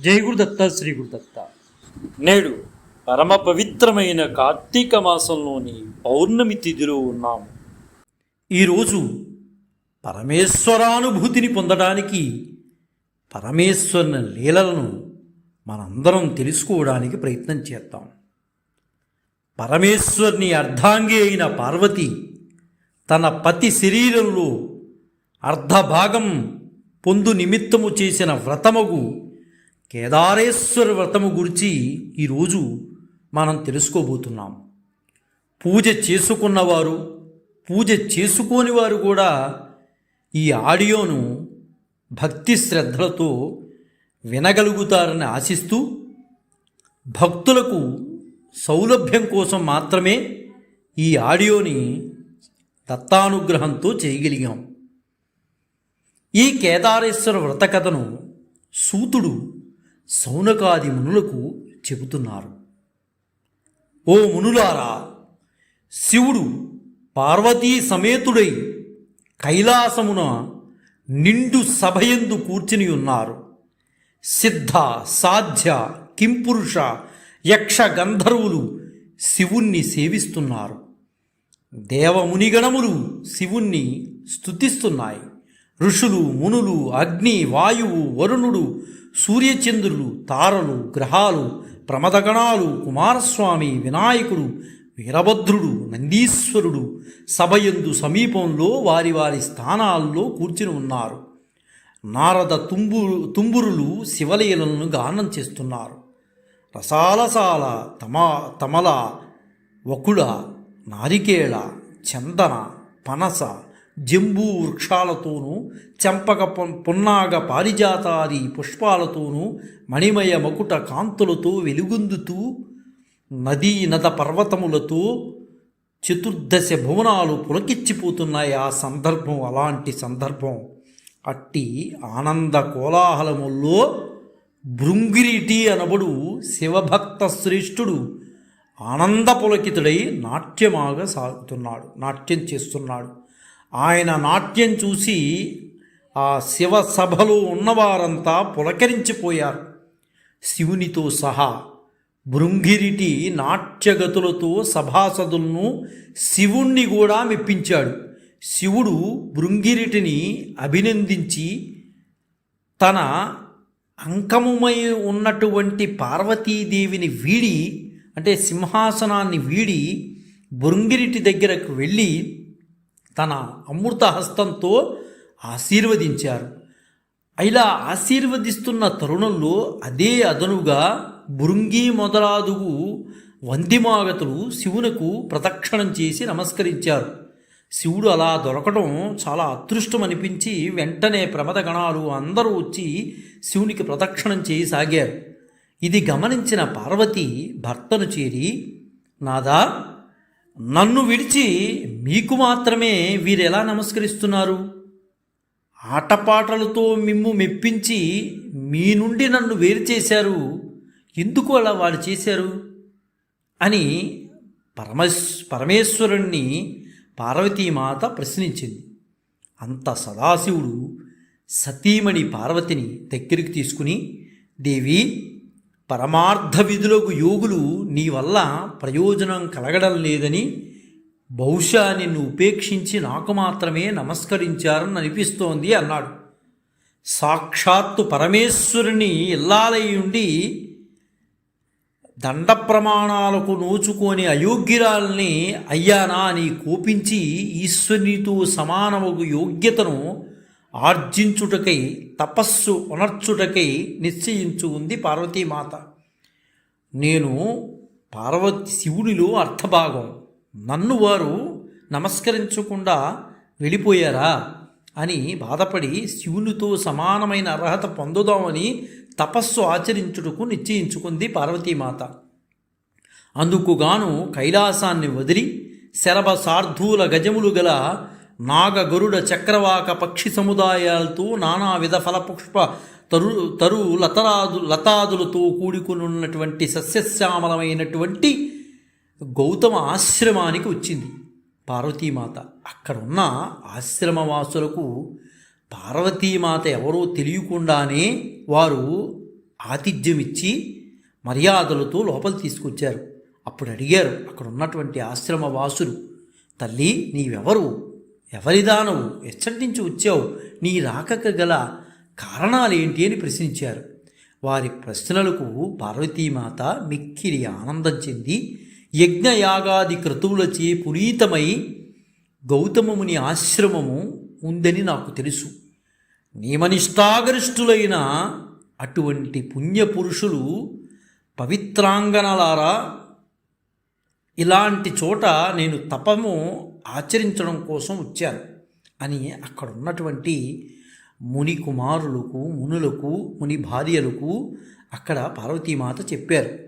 జై గురుదత్త శ్రీ గురుదత్త నేడు పరమ పవిత్రమైన కార్తీక మాసంలోని పౌర్ణమి తిథిలో ఉన్నాము. ఈరోజు పరమేశ్వరానుభూతిని పొందడానికి పరమేశ్వరుని లీలలను మనందరం తెలుసుకోవడానికి ప్రయత్నం చేద్దాం. పరమేశ్వరుని అర్ధాంగి అయిన పార్వతి తన పతి శరీరంలో అర్ధభాగం పొందు నిమిత్తము చేసిన వ్రతమగు కేదారేశ్వర వ్రతము గురించి ఈరోజు మనం తెలుసుకోబోతున్నాం. పూజ చేసుకున్నవారు పూజ చేసుకోని వారు కూడా ఈ ఆడియోను భక్తి శ్రద్ధలతో వినగలుగుతారని ఆశిస్తూ భక్తులకు సౌలభ్యం కోసం మాత్రమే ఈ ఆడియోని దత్తానుగ్రహంతో చేయగలిగాం. ఈ కేదారేశ్వర వ్రత కథను సూతుడు సౌనకాది మునులకు చెబుతున్నారు. ఓ మునులారా శివుడు పార్వతీ సమేతుడై కైలాసమున నిండు సభయందు కూర్చుని ఉన్నారు సిద్ధ సాధ్య కింపురుష యక్ష గంధర్వులు శివుణ్ణి సేవిస్తున్నారు. దేవమునిగణములు శివుణ్ణి స్తుతిస్తున్నాయి. ఋషులు మునులు అగ్ని వాయువు వరుణుడు సూర్యచంద్రులు తారలు గ్రహాలు ప్రమదగణాలు కుమారస్వామి వినాయకుడు వీరభద్రుడు నందీశ్వరుడు సభయందు సమీపంలో వారి వారి స్థానాల్లో కూర్చుని ఉన్నారు. నారద తుంబురు తుంబురులు శివలీలను గానం చేస్తున్నారు. రసాలసాల తమా తమల వకుళ నారికేళ చందన పనస జంబూ వృక్షాలతోనూ చెంపక పొన్నాగ పున్నాగ పారిజాతాది పుష్పాలతోనూ మణిమయ మకుట కాంతులతో వెలుగొందుతూ నదీ నద పర్వతములతో చతుర్దశ భువనాలు పులకిచ్చిపోతున్నాయి ఆ సందర్భం అలాంటి సందర్భం అట్టి ఆనంద కోలాహలముల్లో భృంగిరిటి అనబడు శివభక్త శ్రేష్ఠుడు ఆనంద పులకితుడై నాట్యమాగా సాగుతున్నాడు నాట్యం చేస్తున్నాడు. ఆయన నాట్యం చూసి ఆ శివ సభలో ఉన్నవారంతా పులకరించిపోయారు. శివునితో సహా భృంగిరిటి నాట్యగతులతో సభాసదులను శివుణ్ణి కూడా మెప్పించాడు. శివుడు భృంగిరిటిని అభినందించి తన అంకముమై ఉన్నటువంటి పార్వతీదేవిని వీడి అంటే సింహాసనాన్ని వీడి భృంగిరిటి దగ్గరకు వెళ్ళి తన అమృత హస్తంతో ఆశీర్వదించారు. ఇలా ఆశీర్వదిస్తున్న తరుణంలో అదే అదనుగా భృంగి మొదలాదుగు వందిమాగతులు శివునకు ప్రదక్షిణం చేసి నమస్కరించారు. శివుడు అలా దొరకడం చాలా అదృష్టం అనిపించి వెంటనే ప్రమద గణాలు అందరూ వచ్చి శివునికి ప్రదక్షిణం చేయసాగారు. ఇది గమనించిన పార్వతి భర్తను చేరి నాదా నన్ను విడిచి మీకు మాత్రమే వీరెలా నమస్కరిస్తున్నారు? ఆటపాటలతో మిమ్ము మెప్పించి మీ నుండి నన్ను వేరు చేశారు. ఎందుకు అలా వారు చేశారు? అని పరమేశ్ పరమేశ్వరుణ్ణి పార్వతీమాత ప్రశ్నించింది. అంత సదాశివుడు సతీమణి పార్వతిని దగ్గరికి తీసుకుని దేవి పరమార్థ విధులకు యోగులు నీ వల్ల ప్రయోజనం కలగడం లేదని బహుశా నిన్ను ఉపేక్షించి నాకు మాత్రమే నమస్కరించారని అనిపిస్తోంది అన్నాడు. సాక్షాత్తు పరమేశ్వరుని ఇల్లాలై ఉండి దండ ప్రమాణాలకు నోచుకొని అయోగ్యురాల్ని అయ్యానా అని కోపించి ఈశ్వరునితో సమానముగు యోగ్యతను ఆర్జించుటకై తపస్సు ఉనర్చుటకై నిశ్చయించు ఉంది పార్వతీమాత. నేను పార్వతి శివునిలో అర్థభాగం. నన్ను వారు నమస్కరించకుండా వెళ్ళిపోయారా? అని బాధపడి శివునితో సమానమైన అర్హత పొందుదామని తపస్సు ఆచరించుటకు నిశ్చయించుకుంది పార్వతీమాత. అందుకుగాను కైలాసాన్ని వదిలి శరభ సార్ధూల గజములు గల నాగగరుడ చక్రవాక పక్షి సముదాయాలతో నానావిధ ఫలపుష్ప తరు తరు లతరాదు లతాదులతో కూడుకునున్నటువంటి సస్యశ్యామలమైనటువంటి గౌతమ ఆశ్రమానికి వచ్చింది. పార్వతీమాత అక్కడున్న ఆశ్రమవాసులకు పార్వతీమాత ఎవరో తెలియకుండానే వారు ఆతిథ్యమిచ్చి మర్యాదలతో లోపల తీసుకొచ్చారు. అప్పుడు అడిగారు అక్కడ ఉన్నటువంటి ఆశ్రమ వాసులు తల్లి నీవెవరు? ఎవరిదానవు? ఎచ్చటి నుంచి వచ్చావు? నీ రాకక గల కారణాలేంటి అని ప్రశ్నించారు. వారి ప్రశ్నలకు పార్వతీమాత మిక్కిరి ఆనందం చెంది యజ్ఞయాగాది క్రతువులచే పునీతమై గౌతమముని ఆశ్రమము ఉందని నాకు తెలుసు. నియమనిష్టాగరిష్ఠులైన అటువంటి పుణ్యపురుషులు పవిత్రాంగనలారా ఇలాంటి చోట నేను తపము ఆచరించడం కోసం వచ్చారు. అని అక్కడ ఉన్నటువంటి ముని కుమారులకు మునులకు ముని భార్యలకు అక్కడ పార్వతీమాత చెప్పారు.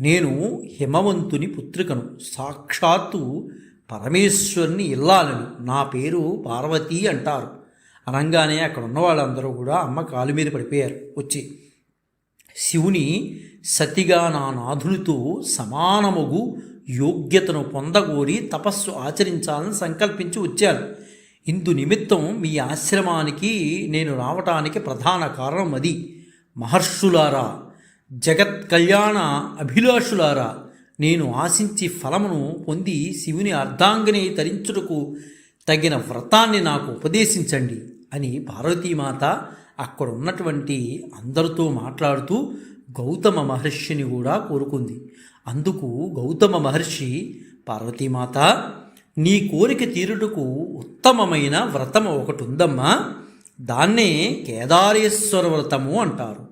నేను హిమవంతుని పుత్రికను సాక్షాత్తు పరమేశ్వరుని ఇల్లాలను నా పేరు పార్వతి అంటారు. అనగానే అక్కడ ఉన్న వాళ్ళందరూ కూడా అమ్మ కాలు మీద పడిపోయారు. వచ్చి శివుని సతిగా నా నాథునితో సమానముగు యోగ్యతను పొందగోరి తపస్సు ఆచరించాలని సంకల్పించి వచ్చారు. ఇందు నిమిత్తం మీ ఆశ్రమానికి నేను రావటానికి ప్రధాన కారణం అది. మహర్షులారా జగత్ కళ్యాణ అభిలాషులారా నేను ఆశించి ఫలమును పొంది శివుని అర్ధాంగిని తరించుటకు తగిన వ్రతాన్ని నాకు ఉపదేశించండి అని పార్వతీమాత అక్కడ ఉన్నటువంటి అందరితో మాట్లాడుతూ గౌతమ మహర్షిని కూడా కోరుకుంది. అందుకు గౌతమ మహర్షి పార్వతీమాత నీ కోరిక తీరుటకు ఉత్తమమైన వ్రతం ఒకటి ఉందమ్మా దాన్నే కేదారేశ్వర వ్రతము అంటారు.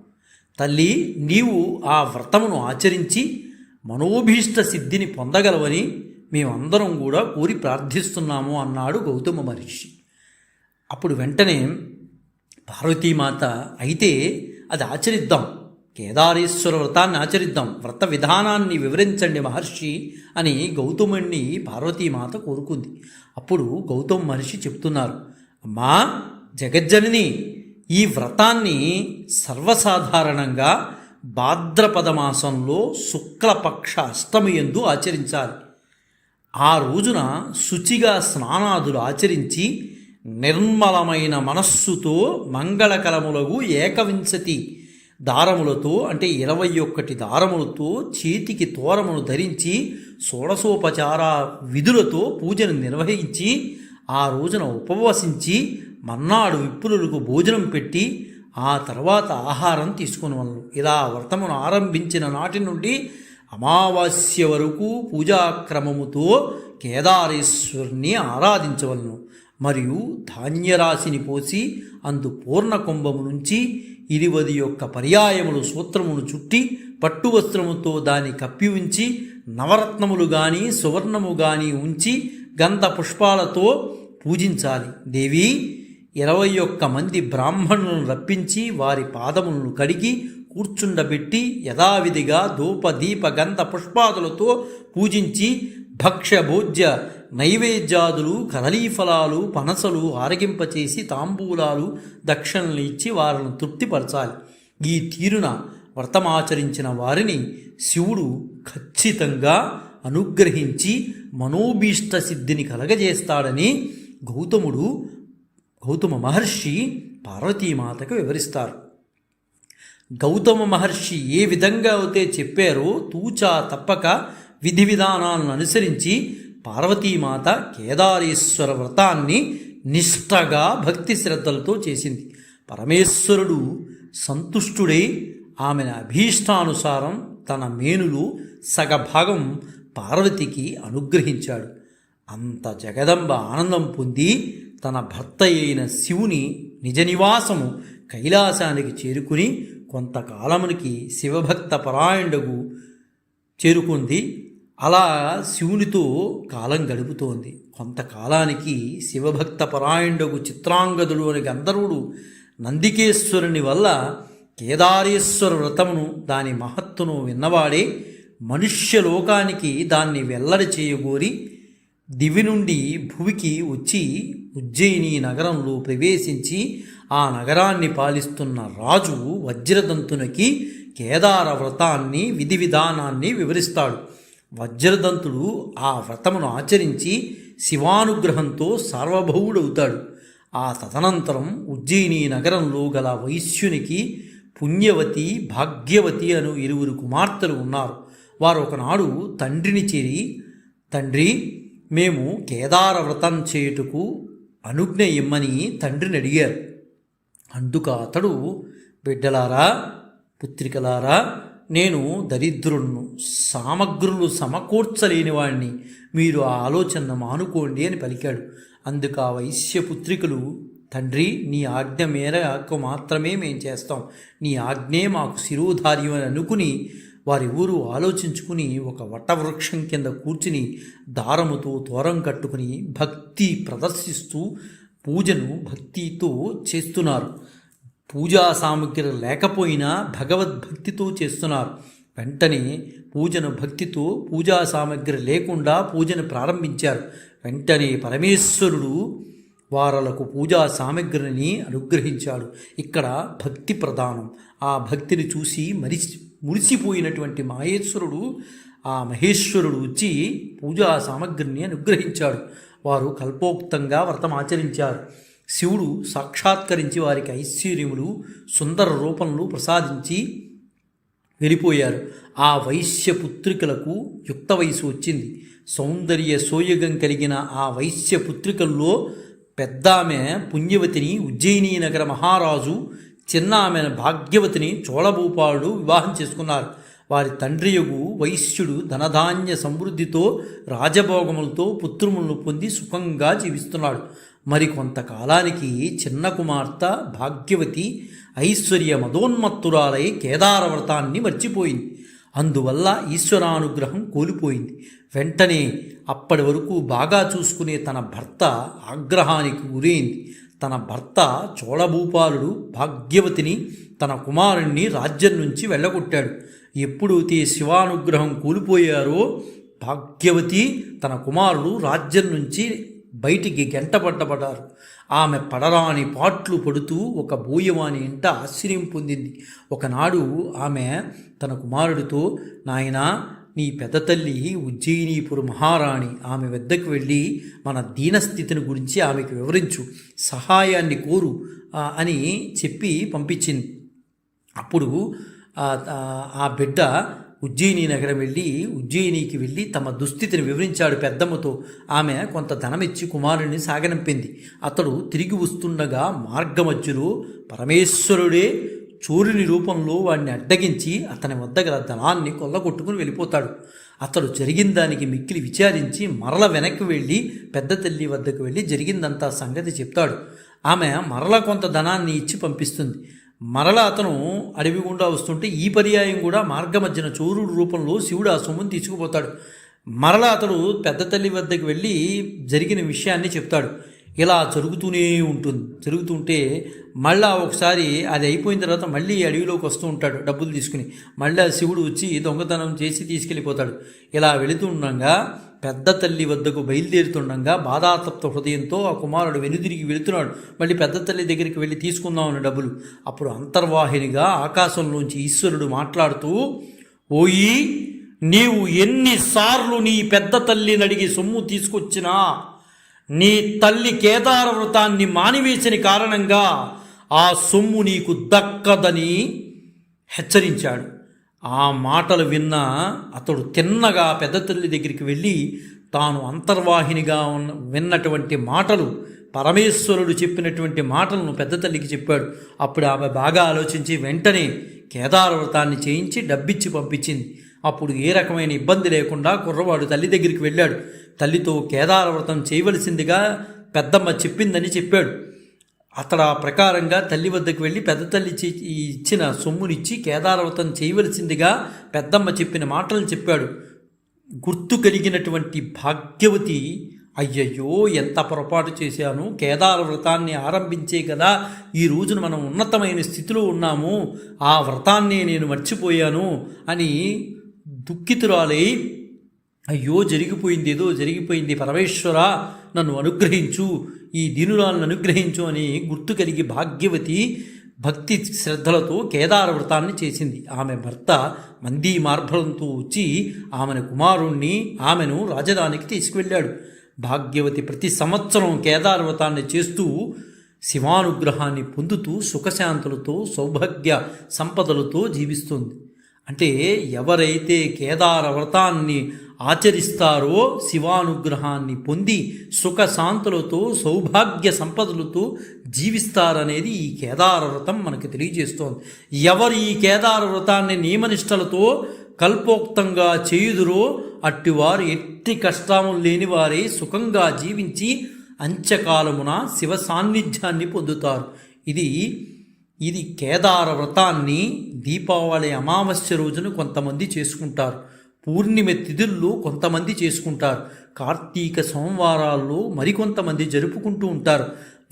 తల్లి నీవు ఆ వ్రతమును ఆచరించి మనోభీష్ట సిద్ధిని పొందగలవని మేమందరం కూడా కోరి ప్రార్థిస్తున్నాము అన్నాడు గౌతమ మహర్షి. అప్పుడు వెంటనే పార్వతీమాత అయితే అది ఆచరిద్దాం. కేదారేశ్వర వ్రతాన్ని ఆచరిద్దాం. వ్రత విధానాన్ని వివరించండి మహర్షి అని గౌతముణ్ణి పార్వతీమాత కోరుకుంది. అప్పుడు గౌతమ్ మహర్షి చెప్తున్నారు అమ్మా జగజ్జనని ఈ వ్రతాన్ని సర్వసాధారణంగా భాద్రపద మాసంలో శుక్లపక్ష అష్టమి ఎందు ఆచరించాలి. ఆ రోజున శుచిగా స్నానాదులు ఆచరించి నిర్మలమైన మనస్సుతో మంగళకరములగు ఏకవింశతి దారములతో అంటే ఇరవై ఒక్కటి దారములతో చేతికి తోరమును ధరించి షోడశోపచార విధులతో పూజను నిర్వహించి ఆ రోజున ఉపవసించి మన్నాడు విప్పులకు భోజనం పెట్టి ఆ తర్వాత ఆహారం తీసుకుని వాళ్ళు ఇలా వ్రతమును ఆరంభించిన నాటి నుండి అమావాస్య వరకు పూజాక్రమముతో కేదారేశ్వరుని ఆరాధించవలను. మరియు ధాన్యరాశిని పోసి అందు పూర్ణ కుంభము నుంచి ఇరువది యొక్క పర్యాయములు సూత్రమును చుట్టి పట్టు వస్త్రముతో దాన్ని కప్పి ఉంచి నవరత్నములు గాని సువర్ణము గాని ఉంచి గంధ పుష్పాలతో పూజించాలి. దేవి ఇరవై ఒక్క మంది బ్రాహ్మణులను రప్పించి వారి పాదములను కడిగి కూర్చుండబెట్టి యథావిధిగా ధూప దీప గంధ పుష్పాదులతో పూజించి భక్ష్య భోజ్య నైవేద్యాదులు కదలీఫలాలు పనసలు ఆరగింపచేసి తాంబూలాలు దక్షిణలు ఇచ్చి వారిని తృప్తిపరచాలి. ఈ తీరున వ్రతమాచరించిన వారిని శివుడు ఖచ్చితంగా అనుగ్రహించి మనోభీష్ట సిద్ధిని కలగజేస్తాడని గౌతముడు గౌతమ మహర్షి పార్వతీమాతకు వివరిస్తారు. గౌతమ మహర్షి ఏ విధంగా అయితే చెప్పారో తూచా తప్పక విధి విధానాలను అనుసరించి పార్వతీమాత కేదారేశ్వర వ్రతాన్ని నిష్ఠగా భక్తి శ్రద్ధలతో చేసింది. పరమేశ్వరుడు సంతుష్టుడై ఆమెను అభీష్టానుసారం తన మేనులు సగభాగం పార్వతికి అనుగ్రహించాడు. అంత జగదంబ ఆనందం పొంది తన భర్త అయిన శివుని నిజ నివాసము కైలాసానికి చేరుకుని కొంతకాలమునికి శివభక్త పరాయణుడు చేరుకుంది. అలా శివునితో కాలం గడుపుతోంది. కొంతకాలానికి శివభక్త పరాయణుడు చిత్రాంగదుడు అని గంధర్వుడు నందికేశ్వరుని వల్ల కేదారేశ్వర వ్రతమును దాని మహత్తును విన్నవాడే మనుష్య లోకానికి దాన్ని వెల్లడి చేయగోరి దివి నుండి భువికి వచ్చి ఉజ్జయిని నగరంలో ప్రవేశించి ఆ నగరాన్ని పాలిస్తున్న రాజు వజ్రదంతునికి కేదార వ్రతాన్ని విధి విధానాన్ని వివరిస్తాడు. వజ్రదంతుడు ఆ వ్రతమును ఆచరించి శివానుగ్రహంతో సార్వభౌముడవుతాడు. ఆ తదనంతరం ఉజ్జయిని నగరంలో గల వైశ్యునికి పుణ్యవతి భాగ్యవతి అను ఇరువురు కుమార్తెలు ఉన్నారు. వారు ఒకనాడు తండ్రిని చేరి తండ్రి మేము కేదార వ్రతం చేయుటకు అనుజ్ఞ ఇమ్మని తండ్రిని అడిగారు. అందుకు అతడు బిడ్డలారా పుత్రికలారా నేను దరిద్రులను సామగ్రులు సమకూర్చలేని వాడిని మీరు ఆ ఆలోచన మానుకోండి అని పలికాడు. అందుకు ఆ వైశ్య పుత్రికలు తండ్రి నీ ఆజ్ఞ మేరకు మాత్రమే మేం చేస్తాం. నీ ఆజ్ఞే మాకు శిరోధార్యం అని అనుకుని వారిరువురు ఆలోచించుకుని ఒక వటవృక్షం కింద కూర్చుని దారముతో తోరం కట్టుకుని భక్తి ప్రదర్శిస్తూ పూజను భక్తితో చేస్తున్నారు. పూజా సామగ్రి లేకపోయినా భగవద్భక్తితో చేస్తున్నారు. వెంటనే పూజను భక్తితో పూజా సామగ్రి లేకుండా పూజను ప్రారంభించారు. వెంటనే పరమేశ్వరుడు వారలకు పూజా సామగ్రిని అనుగ్రహించాడు. ఇక్కడ భక్తి ప్రధానం. ఆ భక్తిని చూసి మరిచి మురిసిపోయినటువంటి మహేశ్వరుడు ఆ మహేశ్వరుడు వచ్చి పూజా సామగ్రిని అనుగ్రహించాడు. వారు కల్పోక్తంగా వ్రతం ఆచరించారు. శివుడు సాక్షాత్కరించి వారికి ఐశ్వర్యములు సుందర రూపంలో ప్రసాదించి వెళ్ళిపోయారు. ఆ వైశ్య పుత్రికలకు యుక్త వయసు వచ్చింది. సౌందర్య సోయగం కలిగిన ఆ వైశ్య పుత్రికల్లో పెద్దామె పుణ్యవతిని ఉజ్జయిని నగర మహారాజు చిన్న ఆమె భాగ్యవతిని చోళభూపాలుడు వివాహం చేసుకున్నారు. వారి తండ్రియగు వైశ్యుడు ధనధాన్య సమృద్ధితో రాజభోగములతో పుత్రములను పొంది సుఖంగా జీవిస్తున్నాడు. మరి కొంతకాలానికి చిన్న కుమార్తె భాగ్యవతి ఐశ్వర్య మదోన్మత్తురాలై కేదారవ్రతాన్ని మర్చిపోయింది. అందువల్ల ఈశ్వరానుగ్రహం కోల్పోయింది. వెంటనే అప్పటి వరకు బాగా చూసుకునే తన భర్త ఆగ్రహానికి గురైంది. తన భర్త చోళభూపాలుడు భాగ్యవతిని తన కుమారుణ్ణి రాజ్యం నుంచి వెళ్ళగొట్టాడు. ఎప్పుడైతే శివానుగ్రహం కోల్పోయారో భాగ్యవతి తన కుమారుడు రాజ్యం నుంచి బయటికి గంటపడ్డపడ్డారు ఆమె పడరాని పాట్లు పడుతూ ఒక బోయవాని ఇంట ఆశ్చర్యం పొందింది. ఒకనాడు ఆమె తన కుమారుడితో నాయనా నీ పెద్ద తల్లి ఉజ్జయినీపురు మహారాణి. ఆమె వద్దకు వెళ్ళి మన దీనస్థితిని గురించి ఆమెకు వివరించు. సహాయాన్ని కోరు అని చెప్పి పంపించింది. అప్పుడు ఆ బిడ్డ ఉజ్జయిని నగరం వెళ్ళి ఉజ్జయినికి వెళ్ళి తమ దుస్థితిని వివరించాడు పెద్దమ్మతో. ఆమె కొంత ధనమిచ్చి కుమారుడిని సాగనంపింది. అతడు తిరిగి వస్తుండగా మార్గమధ్యలో పరమేశ్వరుడే చూరుని రూపంలో వాడిని అడ్డగించి అతని వద్ద గల ధనాన్ని కొల్లగొట్టుకుని వెళ్ళిపోతాడు. అతడు జరిగిన దానికి మిక్కిలి విచారించి మరల వెనక్కి వెళ్ళి పెద్ద తల్లి వద్దకు వెళ్ళి జరిగిందంతా సంగతి చెప్తాడు. ఆమె మరల కొంత ధనాన్ని ఇచ్చి పంపిస్తుంది. మరలా అతను అడవి గుండా వస్తుంటే ఈ పర్యాయం కూడా మార్గమధ్యన చోరుడు రూపంలో శివుడు ఆ సొమ్మును తీసుకుపోతాడు. మరలా అతడు పెద్ద తల్లి వద్దకు వెళ్ళి జరిగిన విషయాన్ని చెప్తాడు. ఇలా జరుగుతూనే ఉంటుంది. జరుగుతుంటే మళ్ళా ఒకసారి అది అయిపోయిన తర్వాత మళ్ళీ అడవిలోకి వస్తూ ఉంటాడు డబ్బులు తీసుకుని. మళ్ళీ ఆ శివుడు వచ్చి దొంగతనం చేసి తీసుకెళ్ళిపోతాడు. ఇలా వెళుతుండగా పెద్ద తల్లి వద్దకు బయలుదేరుతుండగా బాధాతప్త హృదయంతో ఆ కుమారుడు వెనుదిరిగి వెళుతున్నాడు. మళ్ళీ పెద్ద తల్లి దగ్గరికి వెళ్ళి తీసుకుందామని డబ్బులు. అప్పుడు అంతర్వాహినిగా ఆకాశంలోంచి ఈశ్వరుడు మాట్లాడుతూ ఓయి నీవు ఎన్నిసార్లు నీ పెద్ద తల్లిని అడిగి సొమ్ము తీసుకొచ్చినా నీ తల్లి కేదార వ్రతాన్ని మానివేసిన కారణంగా ఆ సొమ్ము నీకు దక్కదని హెచ్చరించాడు. ఆ మాటలు విన్న అతడు తిన్నగా పెద్ద తల్లి దగ్గరికి వెళ్ళి తాను అంతర్వాహినిగా ఉన్న విన్నటువంటి మాటలు పరమేశ్వరుడు చెప్పినటువంటి మాటలను పెద్ద తల్లికి చెప్పాడు. అప్పుడు ఆమె బాగా ఆలోచించి వెంటనే కేదార వ్రతాన్ని చేయించి డబ్బిచ్చి పంపించింది. అప్పుడు ఏ రకమైన ఇబ్బంది లేకుండా కుర్రవాడు తల్లి దగ్గరికి వెళ్ళాడు. తల్లితో కేదార వ్రతం చేయవలసిందిగా పెద్దమ్మ చెప్పిందని చెప్పాడు. అతడు ఆ ప్రకారంగా తల్లి వద్దకు వెళ్ళి పెద్ద తల్లి ఇచ్చిన సొమ్మునిచ్చి కేదారవతం చేయవలసిందిగా పెద్దమ్మ చెప్పిన మాటలు చెప్పాడు. గుర్తు కలిగినటువంటి భాగ్యవతి అయ్యయ్యో ఎంత పొరపాటు చేశాను. కేదార వ్రతాన్ని ఆరంభించే కదా ఈ రోజున మనం ఉన్నతమైన స్థితిలో ఉన్నాము. ఆ వ్రతాన్ని నేను మర్చిపోయాను అని దుఃఖితురాలై అయ్యో జరిగిపోయింది ఏదో జరిగిపోయింది. పరమేశ్వర నన్ను అనుగ్రహించు. ఈ దీనురాలను అనుగ్రహించు అని గుర్తు కలిగి భాగ్యవతి భక్తి శ్రద్ధలతో కేదార వ్రతాన్ని చేసింది. ఆమె భర్త మందీ మార్భలంతో వచ్చి ఆమెను కుమారుణ్ణి ఆమెను రాజధానికి తీసుకువెళ్ళాడు. భాగ్యవతి ప్రతి సంవత్సరం కేదార వ్రతాన్ని చేస్తూ శివానుగ్రహాన్ని పొందుతూ సుఖశాంతులతో సౌభాగ్య సంపదలతో జీవిస్తుంది. అంటే ఎవరైతే కేదార వ్రతాన్ని ఆచరిస్తారో శివానుగ్రహాన్ని పొంది సుఖశాంతులతో సౌభాగ్య సంపదలతో జీవిస్తారనేది ఈ కేదార వ్రతం మనకు తెలియజేస్తోంది. ఎవరు ఈ కేదార వ్రతాన్ని నియమనిష్టలతో కల్పోక్తంగా చేయుదురో అట్టివారు ఎట్టి కష్టము లేని వారే సుఖంగా జీవించి అంత్యకాలమున శివ సాన్నిధ్యాన్ని పొందుతారు. ఇది ఇది కేదార వ్రతాన్ని దీపావళి అమావాస్య రోజున కొంతమంది చేసుకుంటారు. పూర్ణిమ తిథుల్లో కొంతమంది చేసుకుంటారు. కార్తీక సోమవారాల్లో మరికొంతమంది జరుపుకుంటూ ఉంటారు.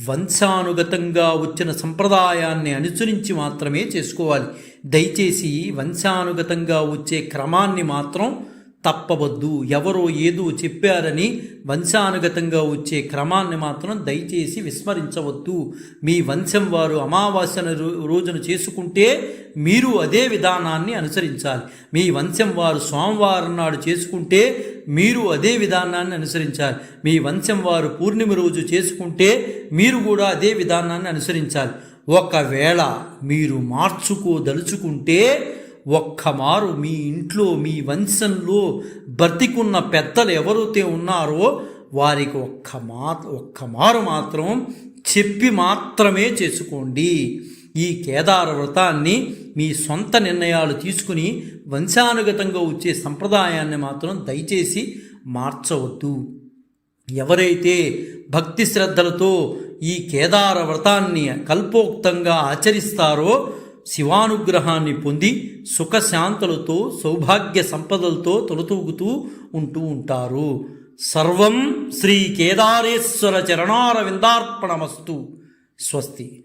వంశానుగతంగా వచ్చిన సంప్రదాయాన్ని అనుసరించి మాత్రమే చేసుకోవాలి. దయచేసి వంశానుగతంగా వచ్చే క్రమాన్ని మాత్రం తప్పవద్దు ఎవరో ఏదో చెప్పారని వంశానుగతంగా వచ్చే క్రమాన్ని మాత్రం దయచేసి విస్మరించవద్దు. మీ వంశం వారు అమావాస్యను రో- రోజున చేసుకుంటే మీరు అదే విధానాన్ని అనుసరించాలి. మీ వంశం వారు సోమవారం నాడు చేసుకుంటే మీరు అదే విధానాన్ని అనుసరించాలి. మీ వంశం వారు పూర్ణిమ రోజు చేసుకుంటే మీరు కూడా అదే విధానాన్ని అనుసరించాలి. ఒకవేళ మీరు మార్చుకోదలుచుకుంటే ఒక్కమారు మీ ఇంట్లో మీ వంశంలో బ్రతికున్న పెద్దలు ఎవరైతే ఉన్నారో వారికి ఒక్క మా ఒక్కమారు మాత్రం చెప్పి మాత్రమే చేసుకోండి. ఈ కేదార వ్రతాన్ని మీ సొంత నిర్ణయాలు తీసుకుని వంశానుగతంగా వచ్చే సంప్రదాయాన్ని మాత్రం దయచేసి మార్చవద్దు. ఎవరైతే భక్తి శ్రద్ధలతో ఈ కేదార వ్రతాన్ని కల్పోక్తంగా ఆచరిస్తారో శివానుగ్రహాన్ని పొంది సుఖశాంతులతో సౌభాగ్య సంపదలతో తొలతూగుతూ ఉంటూ ఉంటారు. సర్వం శ్రీ కేదారేశ్వర చరణారవిందార్పణమస్తు. స్వస్తి.